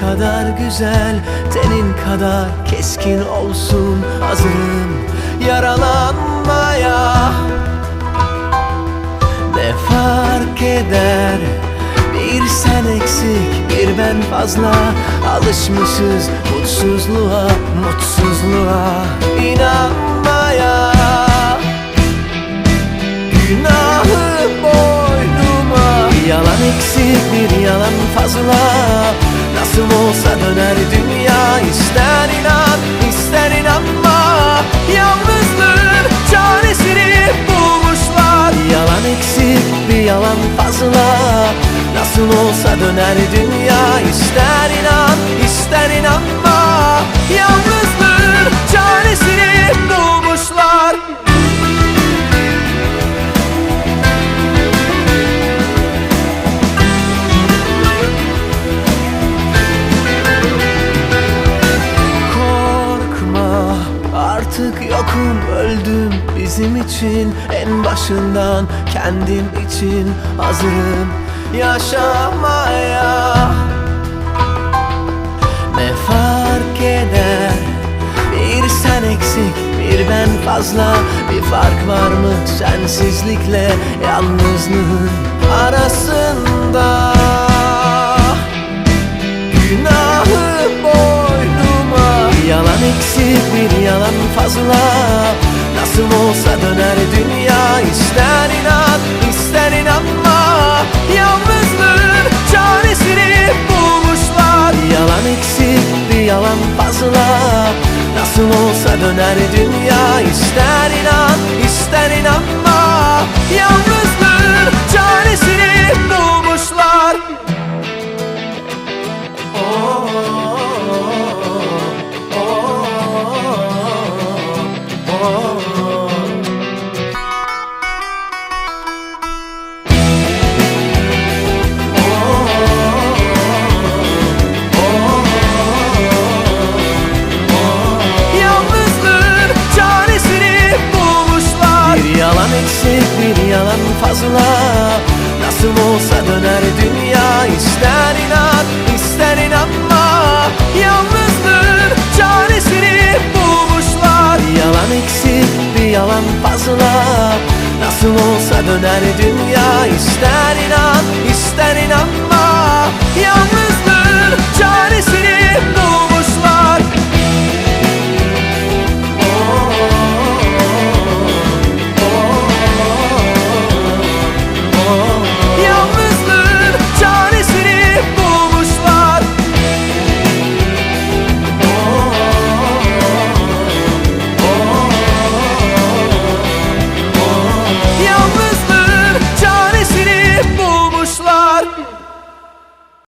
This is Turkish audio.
kadar güzel Tenin kadar keskin olsun Hazırım yaralanmaya. Ne fark eder? Bir sen eksik bir ben fazla. Alışmışız mutsuzluğa Mutsuzluğa eksik bir yalan fazla. Nasıl olsa döner dünya ister inan ister inanma. Yalnızlığın çaresini bulmuşlar. Yalan eksik bir yalan fazla. Nasıl olsa döner dünya ister inan ister inanma yokum öldüm bizim için. En başından kendim için hazırım. Yaşamaya Ne fark eder? Bir sen eksik bir ben fazla. Bir fark var mı sensizlikle yalnızlığın arasında eksik bir yalan fazla. Nasıl olsa döner dünya ister inan ister inanma. Yalnızlığın çaresini bulmuşlar. Yalan eksik bir yalan fazla. Nasıl olsa döner dünya ister inan ister inanma. Yalnızlığın fazla. Nasıl olsa döner dünya ister inan ister inanma. Yalnızdır çaresini bulmuşlar. Yalan eksik bir yalan fazla. Nasıl olsa döner dünya ister inan ister inanma. Yalnızdır çaresini